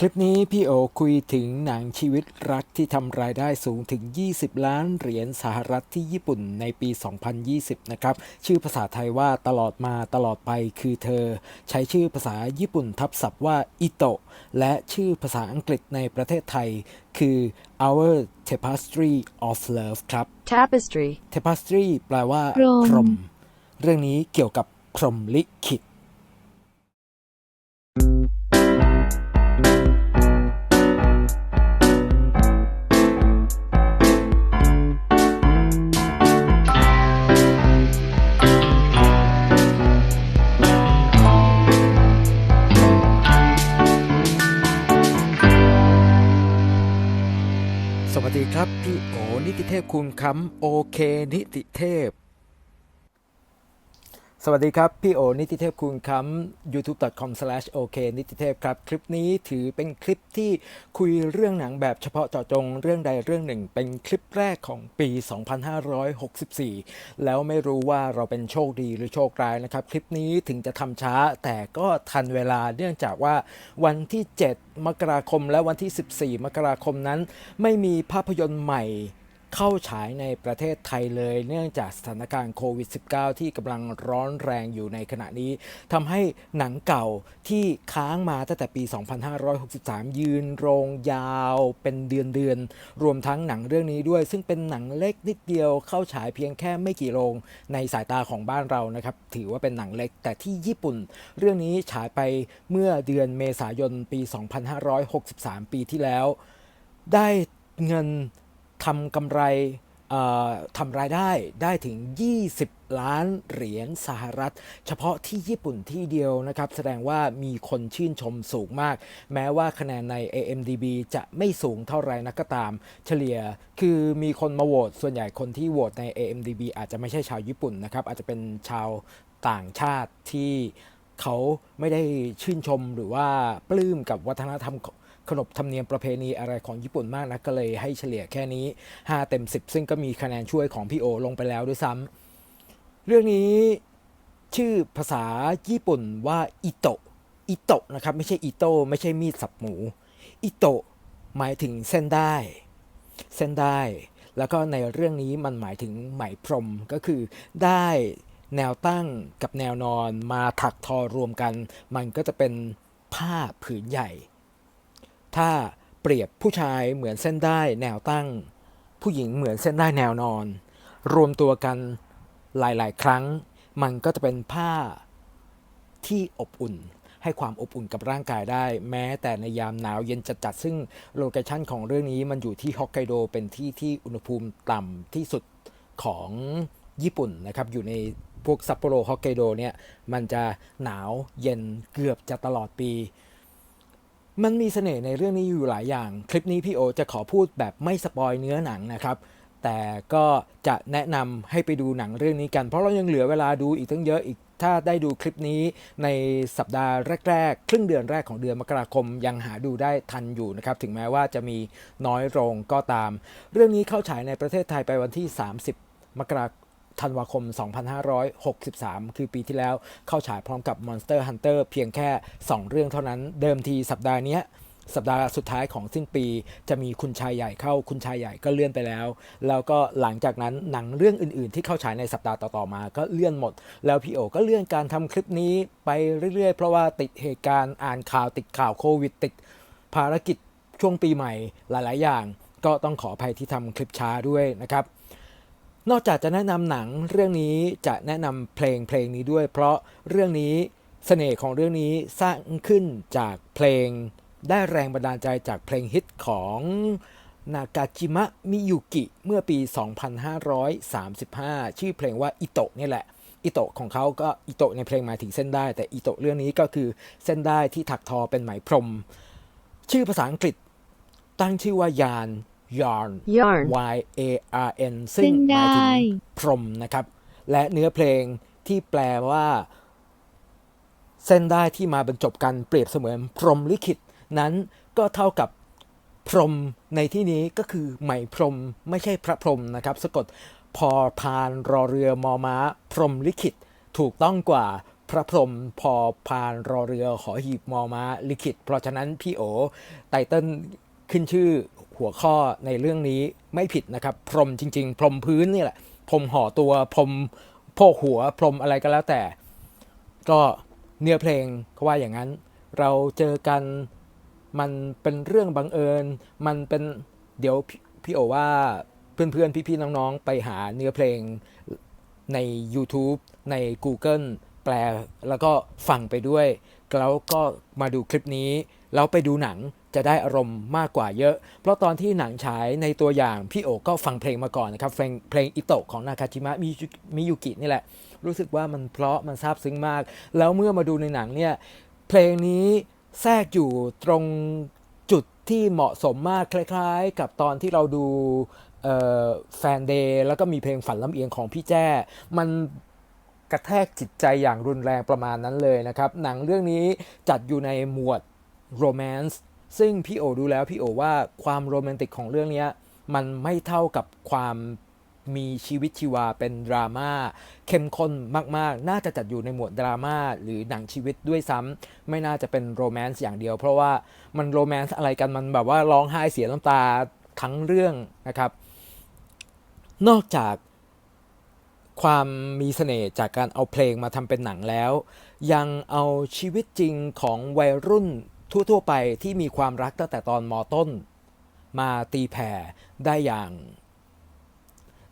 คลิปนี้พี่โอคุยถึงหนังชีวิตรักที่ทำรายได้สูงถึง 20 ล้านเหรียญสหรัฐที่ญี่ปุ่นในปี 2020 นะครับ ชื่อภาษาไทยว่าตลอดมาตลอดไปคือเธอ ใช้ชื่อภาษาญี่ปุ่นทับศัพท์ว่าอิโตะและชื่อภาษาอังกฤษในประเทศไทยคือ Our Tapestry of Love ครับ Tapestry. Tapestry แปลว่าพรมพรมเรื่องนี้เกี่ยวกับพรหมลิขิตส พคุณคำโอเคนิติเทพ สวัสดีครับ พี่โอนิติเทพคุณคำ youtube.com/ok นิติเทพครับ คลิปนี้ถือเป็นคลิปที่คุยเรื่องหนังแบบเฉพาะเจาะจงเรื่องใดเรื่องหนึ่ง เป็นคลิปแรกของปี 2564 แล้วไม่รู้ว่าเราเป็นโชคดีหรือโชคร้ายนะครับ คลิปนี้ถึงจะทำช้าแต่ก็ทันเวลาเนื่องจากว่าวันที่ 7มกราคมและวันที่ 14 มกราคมนั้น ไม่มีภาพยนตร์ใหม่ เข้าฉายในประเทศไทยเลย เนื่องจากสถานการณ์โควิด -19 ที่กำลังร้อนแรงอยู่ในขณะนี้ทำให้หนังเก่าที่ค้างมาตั้งแต่ปี 2563 ยืนโรงยาวเป็นเดือนเดือนรวมทั้งหนังเรื่องนี้ด้วย ซึ่งเป็นหนังเล็กนิดเดียวเข้าฉายเพียงแค่ไม่กี่โรงในสายตาของบ้านเรานะครับ ถือว่าเป็นหนังเล็ก แต่ที่ญี่ปุ่น เรื่องนี้ฉายไปเมื่อเดือนเมษายนปี 2563 ปีที่แล้ว ได้เงิน ทำกำไรทำรายได้ได้ถึง 20 ล้านเหรียญสหรัฐ เฉพาะที่ญี่ปุ่นที่เดียวนะครับ แสดงว่ามีคนชื่นชมสูงมาก แม้ว่าคะแนนใน AMDB จะไม่สูงเท่าไหร่นักก็ตาม เฉลี่ยคือมีคนมาโหวตส่วนใหญ่คนที่โหวตใน AMDB อาจจะไม่ใช่ชาวญี่ปุ่นนะครับ อาจจะเป็นชาวต่างชาติที่เขาไม่ได้ชื่นชมหรือว่าปลื้มกับวัฒนธรรม ขนบธรรมเนียมประเพณีอะไรของญี่ปุ่นมากนะก็เลยให้เฉลี่ยแค่นี้ 5 เต็ม 10 ซึ่งก็มีคะแนนช่วยของพี่โอลงไปแล้วด้วยซ้ำเรื่องนี้ชื่อภาษาญี่ปุ่นว่าอิโตะอิโตะนะครับไม่ใช่อิโตไม่ใช่มีดสับหมูอิโตะหมายถึงเส้นได้ เส้นได้ แล้วก็ในเรื่องนี้มันหมายถึงไหมพรมก็คือได้แนวตั้งกับแนวนอนมาถักทอรวมกัน มันก็จะเป็นผ้าผืนใหญ่ ถ้าเปรียบผู้ชายเหมือนเส้นได้แนวตั้ง ผู้หญิงเหมือนเส้นได้แนวนอน รวมตัวกันหลาย ๆ ครั้ง มันก็จะเป็นผ้าที่อบอุ่น ให้ความอบอุ่นกับร่างกายได้ แม้แต่ในยามหนาวเย็นจัดๆซึ่งโลเคชั่นของเรื่องนี้มันอยู่ที่ฮอกไกโดเป็นที่ที่อุณหภูมิต่ำที่สุดของญี่ปุ่นนะครับอยู่ในพวกซัปโปโรฮอกไกโดเนี่ยมันจะหนาวเย็นเกือบจะตลอดปี มันมีเสน่ห์ในเรื่องนี้อยู่หลายอย่าง คลิปนี้พี่โอจะขอพูดแบบไม่สปอยเนื้อหนังนะครับ แต่ก็จะแนะนำให้ไปดูหนังเรื่องนี้กัน เพราะเรายังเหลือเวลาดูอีกตั้งเยอะอีก ถ้าได้ดูคลิปนี้ในสัปดาห์แรกๆ ครึ่งเดือนแรกของเดือนมกราคมยังหาดูได้ทันอยู่นะครับ ถึงแม้ว่าจะมีน้อยโรงก็ตาม เรื่องนี้เข้าฉายในประเทศไทยไปวันที่ 30 มกราคม ธันวาคม 2563 คือปีที่แล้วเข้าฉายพร้อมกับ Monster Hunter เพียงแค่ 2 เรื่องเท่านั้นเดิมทีสัปดาห์นี้สัปดาห์สุดท้ายของสิ้นปีจะมีคุณชายใหญ่เข้าคุณชายใหญ่ก็เลื่อนไปแล้ว แล้วก็หลังจากนั้นหนังเรื่องอื่น ๆ ที่เข้าฉายในสัปดาห์ต่อ ๆ มาก็เลื่อนหมด แล้วพี่โอก็เลื่อนการทำคลิปนี้ไปเรื่อย ๆ เพราะว่าติดเหตุการณ์อ่านข่าวติดข่าวโควิด ติดภารกิจช่วงปีใหม่หลาย ๆ อย่าง ก็ต้องขออภัยที่ทำคลิปช้าด้วยนะครับ นอกจากจะแนะนำหนังเรื่องนี้จะแนะนำเพลงเพลงนี้ด้วย เพราะเรื่องนี้เสน่ห์ของเรื่องนี้สร้างขึ้นจากเพลงได้แรงบันดาลใจจากเพลงฮิตของนากาจิมะมิยุกิเมื่อปี 2535 ชื่อเพลงว่าอิโตะนี่แหละ อิโตะของเขาก็อิโตะในเพลงหมายถึงเส้นได้ แต่อิโตะเรื่องนี้ก็คือเส้นได้ที่ถักทอเป็นไหมพรม ชื่อภาษาอังกฤษตั้งชื่อว่ายาน yarn Yarn. Y A R N ซึ่งหมายถึงพรมนะครับ และเนื้อเพลงที่แปลว่า เส้นได้ที่มาบรรจบกันเปรียบเสมือนพรหมลิขิต นั้นก็เท่ากับพรหมในที่นี้ก็คือไหมพรหมไม่ใช่พระพรหมนะครับ สะกดพอพานรอเรือมอม้า พรหมลิขิต ถูกต้องกว่าพระพรหมพอพานรอเรือหอหีบมอม้าลิขิต เพราะฉะนั้นพี่โอไตเติ้ลขึ้นชื่อ หัวข้อในเรื่องนี้ไม่ผิดนะครับ พรมจริง ๆ พรมพื้นนี่แหละ พรมห่อตัว พรมโพกหัว พรมอะไรก็แล้วแต่ ก็เนื้อเพลงเขาว่าอย่างนั้น เราเจอกันมันเป็นเรื่องบังเอิญ มันเป็นเดี๋ยวพี่พี่โอว่าเพื่อนๆ พี่ๆ น้องๆ ไปหาเนื้อเพลงใน YouTube ใน Google แปลแล้วก็ฟังไปด้วย แล้วก็มาดูคลิปนี้ แล้วไปดูหนัง จะได้อารมณ์มากกว่าเยอะ เพราะตอนที่หนังฉายในตัวอย่าง พี่โอก็ฟังเพลงมาก่อนนะครับ เพลงเพลงอิโตะของนาคาจิมะมิยุมิยุกินี่แหละ รู้สึกว่ามันเพราะมันซาบซึ้งมาก แล้วเมื่อมาดูในหนังเนี่ยเพลงนี้แทรกอยู่ตรงจุดที่เหมาะสมมากคล้าย ๆ กับตอนที่เราดูแฟนเดย์แล้วก็มีเพลงฝันลำเอียงของพี่แจ้ มันกระแทกจิตใจอย่างรุนแรงประมาณนั้นเลยนะครับ หนังเรื่องนี้จัดอยู่ในหมวดโรแมนต์ ซึ่งพี่โอดูแล้วพี่โอว่าความโรแมนติกของเรื่องนี้มันไม่เท่ากับความมีชีวิตชีวาเป็นดราม่าเข้มข้นมากๆ น่าจะจัดอยู่ในหมวดดราม่าหรือหนังชีวิตด้วยซ้ำไม่น่าจะเป็นโรแมนต์อย่างเดียว เพราะว่ามันโรแมนต์อะไรกันมันแบบว่าร้องไห้เสียน้ำตาทั้งเรื่องนะครับ นอกจากความมีเสน่ห์จากการเอาเพลงมาทำเป็นหนังแล้ว ยังเอาชีวิตจริงของวัยรุ่น ทั่ว ๆ ไปที่มีความรักตั้งแต่ตอนมอต้น มาตีแผ่ได้อย่าง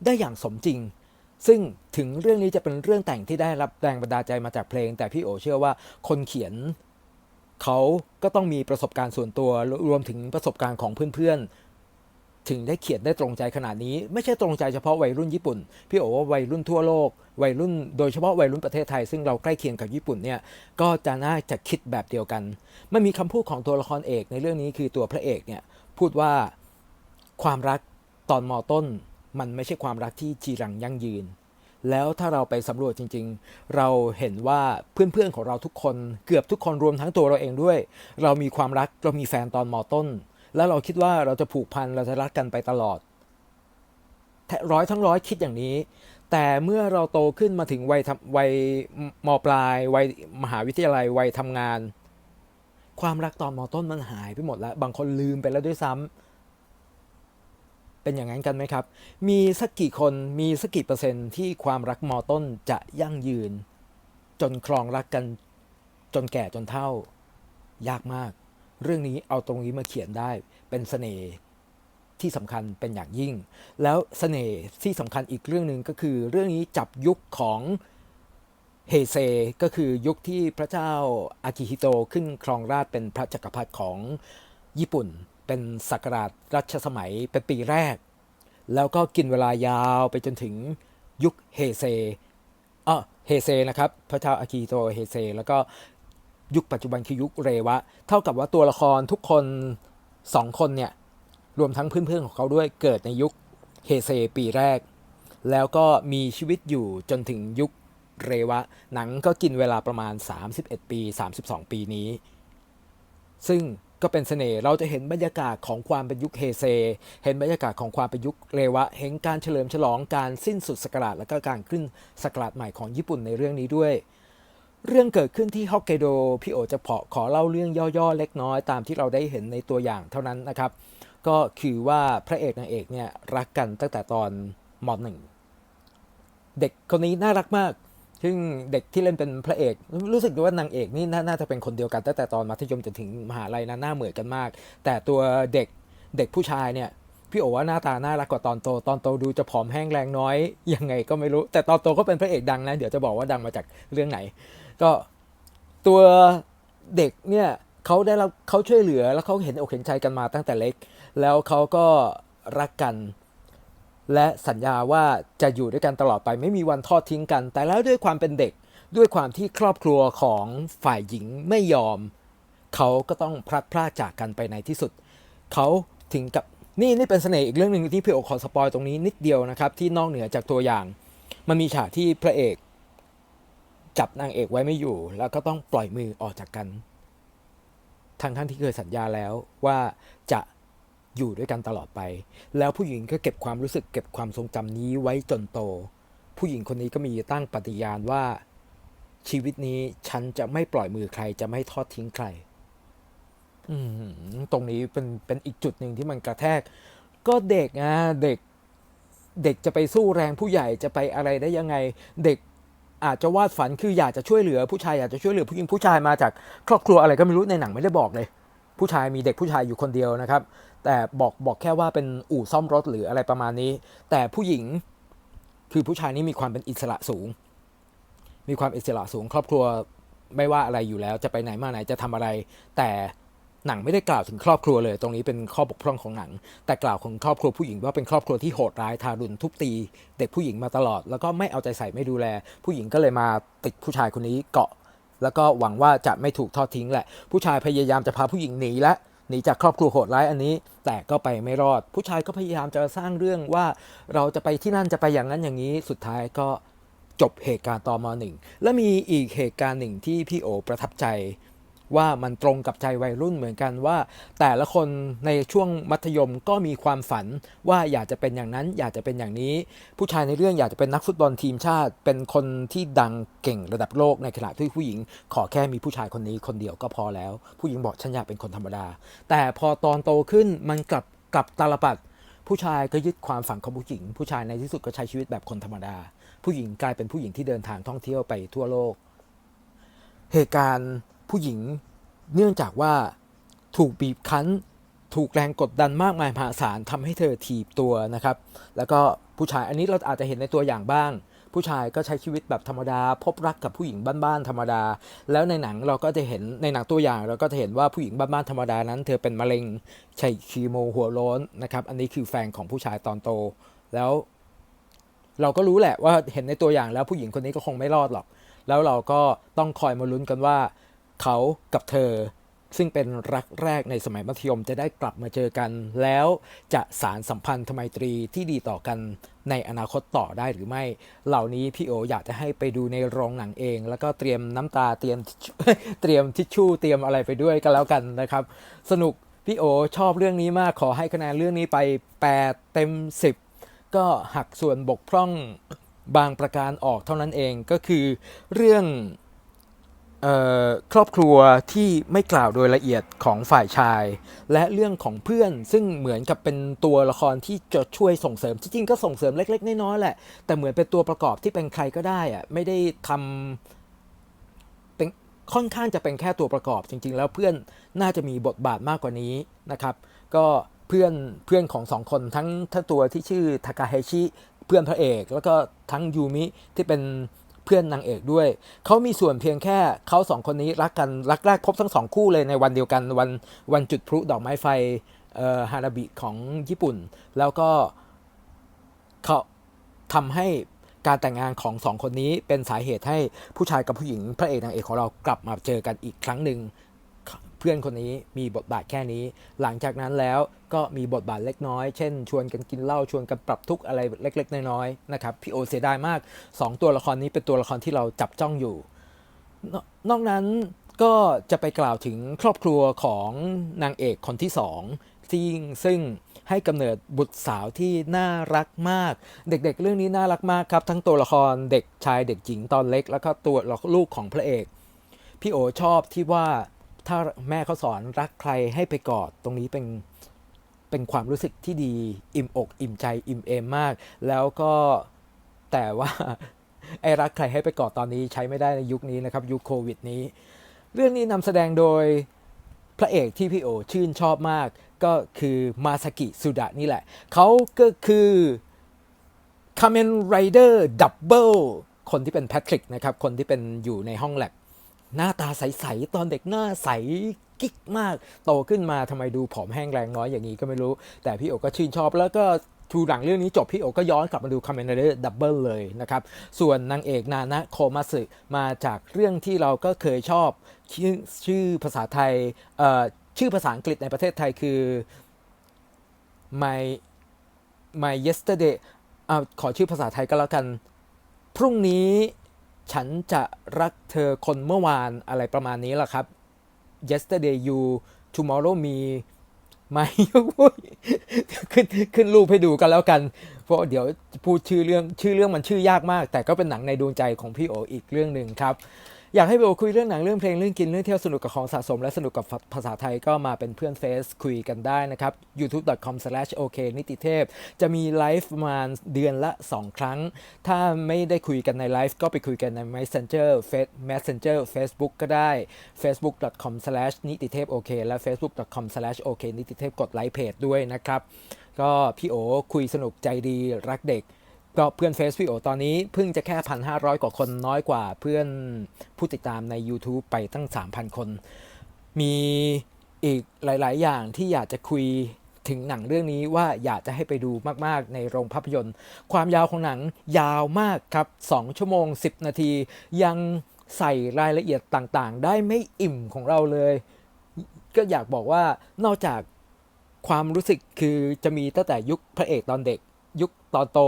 ได้อย่างสมจริง ซึ่งถึงเรื่องนี้จะเป็นเรื่องแต่งที่ได้รับแรงบันดาลใจมาจากเพลง แต่พี่โอเชื่อว่าคนเขียนเขาก็ต้องมีประสบการณ์ส่วนตัวรวมถึงประสบการณ์ของเพื่อนๆ ถึงได้เขียนได้ตรงใจขนาดนี้ ไม่ใช่ตรงใจเฉพาะวัยรุ่นญี่ปุ่น พี่โอว่าวัยรุ่นทั่วโลก วัยรุ่นโดยเฉพาะวัยรุ่นประเทศไทย ซึ่งเราใกล้เคียงกับญี่ปุ่นเนี่ยก็จะน่าจะคิดแบบเดียวกันมันมีคำพูดของตัวละครเอกในเรื่องนี้คือตัวพระเอกเนี่ยพูดว่าความรักตอนมอต้น มันไม่ใช่ความรักที่จีรังยั่งยืน แล้วถ้าเราไปสำรวจจริง ๆ เราเห็นว่าเพื่อนๆของเราทุกคน เกือบทุกคนรวมทั้งตัวเราเองด้วย เรามีความรักเรามีแฟนตอนมอต้น แล้วเราคิดว่าเราจะผูกพันเราจะรักกันไปตลอดร้อยทั้งร้อยคิดอย่างนี้ แต่เมื่อเราโตขึ้นมาถึงวัยวัยมปลายวัยมหาวิทยาลัยวัยทำงาน ความรักตอนมอต้นมันหายไปหมดแล้ว บางคนลืมไปแล้วด้วยซ้ำเป็นอย่างนั้นกันไหมครับ มีสักกี่คนมีสักกี่เปอร์เซ็นต์ที่ความรักมอต้นจะยั่งยืน จนครองรักกันจนแก่จนเท่า ยากมาก เรื่องนี้เอาตรงนี้มาเขียนได้เป็นสเสน่ห์ที่สำคัญเป็นอย่างยิ่ง แล้วสเสน่ห์ที่สำคัญอีกเรื่องหนึ่งก็คือ เรื่องนี้จับยุคของเฮเซ ก็คือยุคที่พระเจ้าอากิฮิโตขึ้นครองราชเป็นพระจักรพรรดิของญี่ปุ่น เป็นศักราชรัชสมัยเป็นปีแรก แล้วก็กินเวลายาวไปจนถึงยุคเฮเซอะเฮเซนะครับ พระเจ้าอากิฮิโตเฮเซ แล้วก็ ยุคปัจจุบันคือยุคเรวะ เท่ากับว่าตัวละครทุกคนสองคนเนี่ย รวมทั้งเพื่อนๆของเขาด้วยเกิดในยุคเฮเซปีแรก แล้วก็มีชีวิตอยู่จนถึงยุคเรวะ หนังก็กินเวลาประมาณ 31 ปี 32 ปีนี้ ซึ่งก็เป็นเสน่ห์เราจะเห็นบรรยากาศของความเป็นยุคเฮเซ เห็นบรรยากาศของความเป็นยุคเรวะ เห็นการเฉลิมฉลองการสิ้นสุดสกราชและก็การขึ้นสกราชใหม่ของญี่ปุ่นในเรื่องนี้ด้วย เรื่องเกิดขึ้นที่ฮอกไกโดพี่โอจะพอขอเล่าเรื่องย่อๆ เล็กน้อยตามที่เราได้เห็นในตัวอย่างเท่านั้นนะครับ ก็คือว่าพระเอกนางเอกเนี่ยรักกันตั้งแต่ตอนมหนึ่งเด็กคนนี้น่ารักมาก ซึ่งเด็กที่เล่นเป็นพระเอก รู้สึกว่านางเอกนี่น่าจะเป็นคนเดียวกันตั้งแต่ตอนมัธยมจนถึงมหาลัยนะหน้าเหมือนกันมาก แต่ตัวเด็กเด็กผู้ชายเนี่ยพี่โอว่าหน้าตาน่ารักกว่าตอนโต ตอนโตดูจะผอมแห้งแรงน้อยยังไงก็ไม่รู้ แต่ตอนโตก็เป็นพระเอกดังนะ เดี๋ยวจะบอกว่าดังมาจากเรื่องไหน ก็ตัวเด็กเนี่ยเขาได้รับเขาช่วยเหลือแล้วเขาเห็นอกเห็นใจกันมาตั้งแต่เล็ก แล้วเขาก็รักกัน และสัญญาว่าจะอยู่ด้วยกันตลอดไปไม่มีวันทอดทิ้งกัน แต่แล้วด้วยความเป็นเด็กด้วยความที่ครอบครัวของฝ่ายหญิงไม่ยอม เขาก็ต้องพลัดพรากจากกันไปในที่สุด เขาถึงกับนี่นี่เป็นเสน่ห์อีกเรื่องหนึ่งที่พี่โอขอสปอยตรงนี้นิดเดียวนะครับ ที่นอกเหนือจากตัวอย่าง มันมีฉากที่พระเอก จับนางเอกไว้ไม่อยู่ แล้วก็ต้องปล่อยมือออกจากกันทั้งท่านที่เคยสัญญาแล้วว่าจะอยู่ด้วยกันตลอดไป แล้วผู้หญิงก็เก็บความรู้สึกเก็บความทรงจำนี้ไว้จนโต ผู้หญิงคนนี้ก็มีตั้งปฏิญาณว่าชีวิตนี้ฉันจะไม่ปล่อยมือใครจะไม่ทอดทิ้งใคร อืตรงนี้เป็นเป็นอีกจุดหนึ่งที่มันกระแทก ก็เด็กอะเด็ก เด็กจะไปสู้แรงผู้ใหญ่จะไปอะไรได้ยังไง เด็ก อาจจะวาดฝันคืออยากจะช่วยเหลือผู้ชายอยากจะช่วยเหลือผู้หญิงผู้ชายมาจากครอบครัวอะไรก็ไม่รู้ในหนังไม่ได้บอกเลย ผู้ชายมีเด็กผู้ชายอยู่คนเดียวนะครับ แต่บอกบอกแค่ว่าเป็นอู่ซ่อมรถหรืออะไรประมาณนี้ แต่ผู้หญิงคือผู้ชายนี่มีความเป็นอิสระสูง มีความอิสระสูง ครอบครัวไม่ว่าอะไรอยู่แล้ว จะไปไหนมาไหนจะทำอะไร แต่ หนังไม่ได้กล่าวถึงครอบครัวเลย ตรงนี้เป็นข้อบกพร่องของหนัง แต่กล่าวของครอบครัวผู้หญิงว่าเป็นครอบครัวที่โหดร้ายทารุณทุบตี เด็กผู้หญิงมาตลอด แล้วก็ไม่เอาใจใส่ไม่ดูแล ผู้หญิงก็เลยมาติดผู้ชายคนนี้เกาะ แล้วก็หวังว่าจะไม่ถูกทอดทิ้งแหละ ผู้ชายพยายามจะพาผู้หญิงหนีและหนีจากครอบครัวโหดร้ายอันนี้ แต่ก็ไปไม่รอด ผู้ชายก็พยายามจะสร้างเรื่องว่าเราจะไปที่นั่นจะไปอย่างนั้นอย่างนี้สุดท้ายก็จบเหตุการณ์ต่อมาหนึ่งและมีอีกเหตุการณ์หนึ่งที่พี่โอประทับใจ ว่ามันตรงกับใจวัยรุ่นเหมือนกันว่า แต่ละคนในช่วงมัธยมก็มีความฝันว่าอยากจะเป็นอย่างนั้นอยากจะเป็นอย่างนี้ ผู้ชายในเรื่องอยากจะเป็นนักฟุตบอลทีมชาติ เป็นคนที่ดังเก่งระดับโลกในขณะที่ผู้หญิง ขอแค่มีผู้ชายคนนี้คนเดียวก็พอแล้ว ผู้หญิงบอกฉันอยากเป็นคนธรรมดา แต่พอตอนโตขึ้นมันกลับกลับตาลปัดผู้ชายก็ยึดความฝันของผู้หญิง ผู้ชายในที่สุดก็ใช้ชีวิตแบบคนธรรมดา ผู้หญิงกลายเป็นผู้หญิงที่เดินทางท่องเที่ยวไปทั่วโลก เหตุการณ์ ผู้หญิงเนื่องจากว่าถูกบีบคั้น ถูกแรงกดดันมากมายมหาศาลทำให้เธอถีบตัวนะครับ แล้วก็ผู้ชายอันนี้เราอาจจะเห็นในตัวอย่างบ้าง ผู้ชายก็ใช้ชีวิตแบบธรรมดา พบรักกับผู้หญิงบ้านๆธรรมดา แล้วในหนังเราก็จะเห็นในหนังตัวอย่าง เราก็จะเห็นว่าผู้หญิงบ้านๆธรรมดานั้น เธอเป็นมะเร็งใช้คีโมหัวโล้นนะครับ อันนี้คือแฟนของผู้ชายตอนโต แล้วเราก็รู้แหละว่าเห็นในตัวอย่างแล้วผู้หญิงคนนี้ก็คงไม่รอดหรอก แล้วเราก็ต้องคอยมาลุ้นกันว่า เขากับเธอ ซึ่งเป็นรักแรกในสมัยมัธยมจะได้กลับมาเจอกัน แล้วจะสารสัมพันธ์ไมตรีที่ดีต่อกันในอนาคตต่อได้หรือไม่ เหล่านี้พี่โออยากจะให้ไปดูในโรงหนังเอง แล้วก็เตรียมน้ำตาเตรียมเตรียมทิชชู่เตรียมอะไรไปด้วยกันแล้วกันนะครับ สนุกพี่โอชอบเรื่องนี้มากขอให้คะแนนเรื่องนี้ไป 8 เต็ม 10 ก็หักส่วนบกพร่องบางประการออกเท่านั้นเองก็คือเรื่อง ครอบครัวที่ไม่กล่าวโดยละเอียดของฝ่ายชาย และเรื่องของเพื่อนซึ่งเหมือนกับเป็นตัวละครที่จะช่วยส่งเสริมจริงๆก็ส่งเสริมเล็ก ๆน้อยๆแหละ แต่เหมือนเป็นตัวประกอบที่เป็นใครก็ได้อะไม่ได้ทำเป็นค่อนข้างจะเป็นแค่ตัวประกอบ จริง ๆ แล้วเพื่อนน่าจะมีบทบาทมากกว่านี้นะครับ ก็เพื่อนเพื่อนของสองคนทั้งทั้งตัวที่ชื่อทากาเฮชิเพื่อนพระเอก แล้วก็ทั้งยูมิที่เป็น เพื่อนนางเอกด้วย เขามีส่วนเพียงแค่เขาสองคนนี้รักกันรักแรกพบทั้งสองคู่เลยในวันเดียวกันวันวันจุดพลุดอกไม้ไฟเอ่อฮาราบิของญี่ปุ่น แล้วก็เขาทำให้การแต่งงานของสองคนนี้เป็นสาเหตุให้ผู้ชายกับผู้หญิงพระเอกนางเอกของเรากลับมาเจอกันอีกครั้งหนึ่ง พื่อนคนนี้มีบทบาทแค่นี้ หลังจากนั้นแล้วก็มีบทบาทเล็กน้อย เช่น ชวนกันกินเหล้าชวนกันปรับทุกข์อะไรเล็ก ๆ น้อยๆนะครับพี่โอเสียดายมาก 2 ตัวละครนี้เป็นตัวละครที่เราจับจ้องอยู่นนอกนั้นก็จะไปกล่าวถึงครอบครัวของนางเอกคนที่สองที่ซึ่งให้กำเนิดบุตรสาวที่น่ารักมาก เด็กๆ เรื่องนี้น่ารักมากครับ ทั้งตัวละครเด็กชายเด็กหญิงตอนเล็ก แล้วก็ตัวลูกของพระเอก พี่โอชอบที่ว่า ถ้าแม่เขาสอนรักใครให้ไปกอดตรงนี้เป็นเป็นความรู้สึกที่ดี อิ่มอก อิ่มใจอิ่มเอมมาก แล้วก็แต่ว่าไอ้รักใครให้ไปกอดตอนนี้ใช้ไม่ได้ในยุคนี้นะครับ ยุคโควิดนี้ เรื่องนี้นำแสดงโดยพระเอกที่พี่โอชื่นชอบมากก็คือมาสกิสุดะนี่แหละ เขาก็คือคาเมนไรเดอร์ดับเบิลคนที่เป็นแพทริกนะครับ คนที่เป็นอยู่ในห้องแลบ หน้าตาใสๆตอนเด็กหน้าใสกิ๊กมาก โตขึ้นมาทำไมดูผอมแห้งแรงน้อยอย่างนี้ก็ไม่รู้ แต่พี่โอก็ชื่นชอบแล้วก็ทูหลังเรื่องนี้จบพี่โอก็ย้อนกลับมาดูคาเมนไรเดอร์ดับเบิลเลยนะครับ ส่วนนางเอกนานะโคมาสึมาจากเรื่องที่เราก็เคยชอบชื่อชื่อภาษาไทยชื่อภาษาอังกฤษในประเทศไทยคือ my my yesterday อขอชื่อภาษาไทยก็แล้วกัน พรุ่งนี้ ฉันจะรักเธอคนเมื่อวานอะไรประมาณนี้แหละครับ yesterday you tomorrow me ไม่ขึ้นขึ้นรูปให้ดูกันแล้วกัน เพราะเดี๋ยวพูดชื่อเรื่องชื่อเรื่องมันชื่อยากมาก แต่ก็เป็นหนังในดวงใจของพี่โออีกเรื่องหนึ่งครับ อยากให้พี่โอคุยเรื่องหนังเรื่องเพลงเรื่องกินเรื่องเที่ยวสนุกกับของสะสม และสนุกกับภาษาไทยก็มาเป็นเพื่อนเฟซคุยกันได้นะครับ youtube.com/ok นิติเทพ จะมีไลฟ์ประมาณเดือนละ 2 ครั้ง ถ้าไม่ได้คุยกันในไลฟ์ก็ไปคุยกันใน Messenger Face Messenger Facebook ก็ได้ facebook.com/ นิติเทพโอเคและ facebook.com/ โอเคนิติเทพกดไลค์เพจด้วยนะครับ ก็พี่โอคุยสนุกใจดีรักเด็ก ก็เพื่อนเฟซพี่โอตอนนี้เพิ่งจะแค่ 1,500 กว่าคนน้อยกว่าเพื่อนผู้ติดตามใน YouTube ไปตั้ง 3,000 คน มีอีกหลาย ๆ อย่างที่อยากจะคุยถึงหนังเรื่องนี้ว่าอยากจะให้ไปดูมาก ๆ ในโรงภาพยนตร์ ความยาวของหนังยาวมากครับ 2 ชั่วโมง 10 นาที ยังใส่รายละเอียดต่าง ๆ ได้ไม่อิ่มของเราเลย ก็อยากบอกว่านอกจากความรู้สึกคือจะมีตั้งแต่ยุคพระเอกตอนเด็ก ตอนโต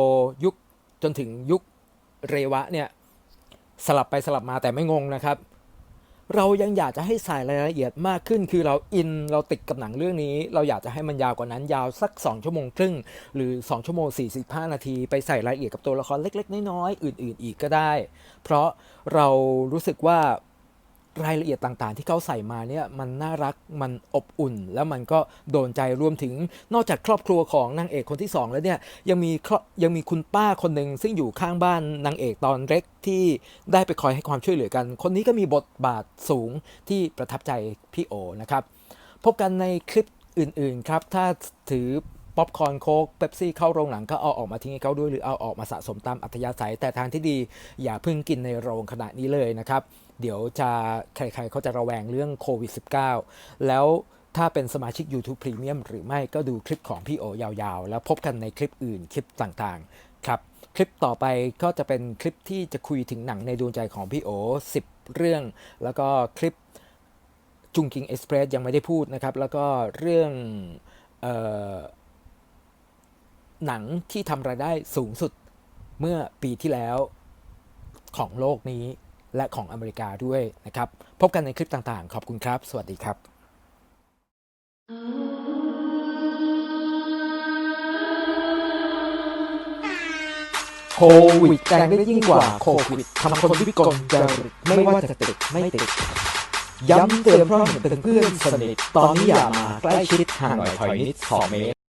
ยุคจนถึงยุคเรวะเนี่ยสลับไปสลับมาแต่ไม่งงนะครับ เรายังอยากจะให้ใส่รายละเอียดมากขึ้น คือเราอินเราติดกับหนังเรื่องนี้ เราอยากจะให้มันยาวกว่านั้นยาวสัก 2 ชั่วโมงครึ่ง หรือ 2 ชั่วโมง 45 นาที ไปใส่รายละเอียดกับตัวละครเล็ก ๆ น้อยๆอื่น ๆ อีกก็ได้ เพราะเรารู้สึกว่า รายละเอียดต่างๆ ที่เขาใส่มาเนี่ยมันน่ารักมันอบอุ่น แล้วมันก็โดนใจรวมถึงนอกจากครอบครัวของนางเอกคนที่สองแล้วเนี่ยยังมีครอบยังมีคุณป้าคนหนึ่งซึ่งอยู่ข้างบ้านนางเอกตอนเล็กที่ได้ไปคอยให้ความช่วยเหลือกัน คนนี้ก็มีบทบาทสูงที่ประทับใจพี่โอนะครับ พบกันในคลิปอื่นๆครับ ถ้าถือป๊อปคอร์นโค้กเป๊ปซี่เข้าโรงหนังก็เอาออกมาทิ้งให้เขาด้วยหรือเอาออกมาสะสมตามอัธยาศัยแต่ทางที่ดีอย่าเพิ่งกินในโรงขณะนี้เลยนะครับ เดี๋ยวจะใครๆเขาจะระแวงเรื่องโควิด -19 แล้วถ้าเป็นสมาชิก YouTube Premium หรือไม่ก็ดูคลิปของพี่โอยาวๆ แล้วพบกันในคลิปอื่นคลิปต่างๆ ครับ คลิปต่อไปก็จะเป็นคลิปที่จะคุยถึงหนังในดวงใจของพี่โอ 10 เรื่อง แล้วก็คลิปจุงกิงเอ็กซ์เพรสยังไม่ได้พูดนะครับ แล้วก็เรื่องออหนังที่ทำรายได้สูงสุดเมื่อปีที่แล้วของโลกนี้ และของอเมริกาด้วยนะครับ พบกันในคลิปต่างๆ ขอบคุณครับ สวัสดีครับโควิดแรงได้ยิ่งกว่าโควิดทำคนวิกลจริตไม่ว่าจะติดไม่ติด ย้ำเตือนเพราะเห็นเป็นเพื่อนสนิท ตอนนี้อย่ามาใกล้ชิดห่างหน่อยถอยนิดสองเมตร